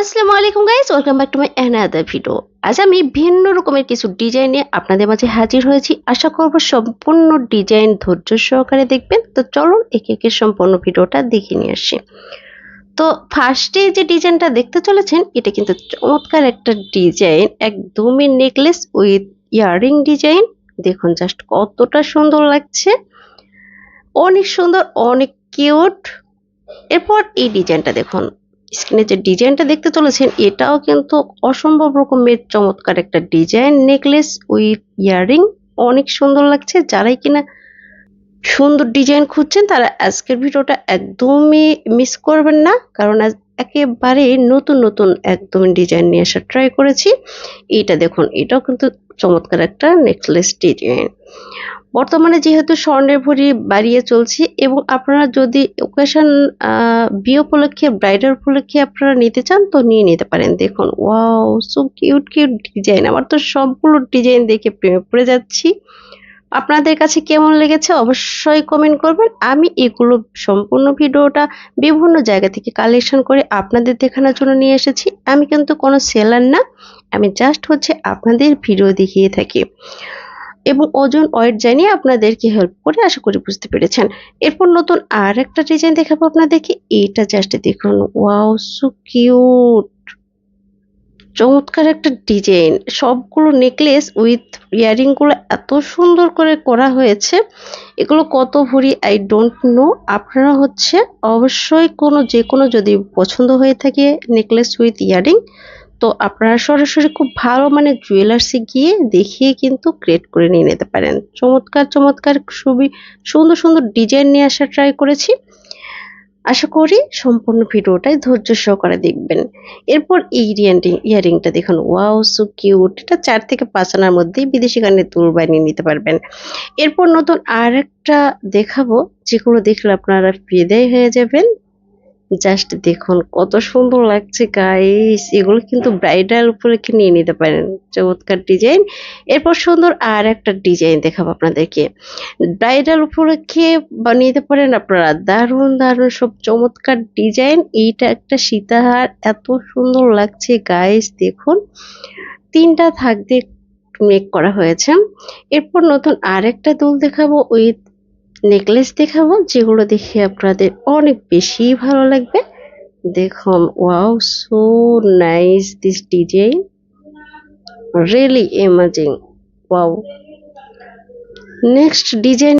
আসসালামু আলাইকুম guys welcome back to my another video আজ আমি ভিন্ন রকমের কিছু ডিজাইন নিয়ে আপনাদের মাঝে হাজির হয়েছি। আশা করব সম্পূর্ণ ডিজাইন ধৈর্য সহকারে দেখবেন। তো চলুন একে একে সম্পূর্ণ ভিডিওটা দেখে নিয়ে আসি। তো ফার্স্টে যে ডিজাইনটা দেখতে চলেছেন, এটা কিন্তু চমৎকার একটা ডিজাইন একদমই নেকলেস উইথ ইয়ারিং ডিজাইন দেখুন জাস্ট কতটা সুন্দর লাগছে। অনেক সুন্দর, অনেক কিউট এরপর এই ডিজাইনটা দেখুন। স্ক্রিনে যে ডিজাইনটা দেখতে চলেছেন, এটাও কিন্তু অসম্ভব রকমের চমৎকার একটা ডিজাইন নেকলেস উইথ ইয়ারিং অনেক সুন্দর লাগছে। যারাই কিনা সুন্দর ডিজাইন খুঁজছেন, তারা আজকের ভিডিওটা একদমই মিস করবেন না। কারণ একেবারে নতুন নতুন একদম ডিজাইন নিয়ে আসা ট্রাই করেছি। এটা দেখুন, এটাও কিন্তু চমৎকার একটা নেকলেস ডিজাইন বর্তমানে যেহেতু স্বর্ণের ভরি বাড়িয়ে চলছে এবং আপনারা যদি ওকেশন বিয়ে উপলক্ষে ব্রাইডাল উপলক্ষে আপনারা নিতে চান, তো নিয়ে নিতে পারেন। দেখুন wow so cute cute design আমার তো সবগুলো ডিজাইন দেখে প্রেমে পড়ে যাচ্ছি। আপনাদের কাছে কেমন লেগেছে অবশ্যই কমেন্ট করবেন। আমি এগুলো সম্পূর্ণ ভিডিওটা বিভিন্ন জায়গা থেকে কালেকশন করে আপনাদের দেখানোর জন্য নিয়ে এসেছি। আমি কিন্তু কোনো সেলার না। আমি জাস্ট হচ্ছে আপনাদের ভিডিও দেখিয়ে থাকি। এবং ওজন ওয়েট জানিয়ে আপনাদেরকে হেল্প করে আশা করি বুঝতে পেরেছেন। এরপর নতুন আর একটা ডিজাইন দেখাবো আপনাদেরকে। এইটা জাস্ট দেখুন। ওয়াও সু কিউট চমৎকার একটা ডিজাইন সবগুলো নেকলেস উইথ ইয়ারিংগুলো এত সুন্দর করে করা হয়েছে। এগুলো কত ভরি আই ডোন্ট নো আপনারা হচ্ছে অবশ্যই কোনো যে কোনো যদি পছন্দ হয়ে থাকে নেকলেস উইথ ইয়ারিং তো আপনারা সরাসরি খুব ভালো মানে জুয়েলার্সে গিয়ে দেখিয়ে কিন্তু ক্রিয়েট করে নিয়ে নিতে পারেন। চমৎকার চমৎকার খুবই সুন্দর সুন্দর ডিজাইন নিয়ে আসা ট্রাই করেছি। আশা করি সম্পূর্ণ ভিডিওটাই ধৈর্য সহকারে দেখবেন। এরপর এই ইয়ারিং ইয়ারিংটা দেখুন। ওয়াও সো কিউট এটা চার থেকে পাঁচ আনার মধ্যেই বিদেশি গানের তুল বানিয়ে নিতে পারবেন। এরপর নতুন আর একটা দেখাবো। যেগুলো দেখলে আপনারা ফিদেই হয়ে যাবেন। জাস্ট দেখুন, কত সুন্দর লাগছে গাইস এগুলো কিন্তু ব্রাইডাল উপলক্ষে নিয়ে নিতে পারেন? চমৎকার ডিজাইন এরপর সুন্দর আর একটা ডিজাইন দেখাবো আপনাদেরকে। ব্রাইডাল উপলক্ষে বানিয়ে পারেন আপনারা? দারুণ দারুণ, সব চমৎকার ডিজাইন এইটা একটা সীতাহার। এত সুন্দর লাগছে গাইস দেখুন, তিনটা থাক দিয়ে মেক করা হয়েছে। এরপর নতুন আরেকটা দুল দেখাবো উইথ নেকলেস দেখাবো, যেগুলো দেখে আপনাদের অনেক বেশি ভালো লাগবে। দেখুন, wow, so nice this design. Really amazing wow. Next design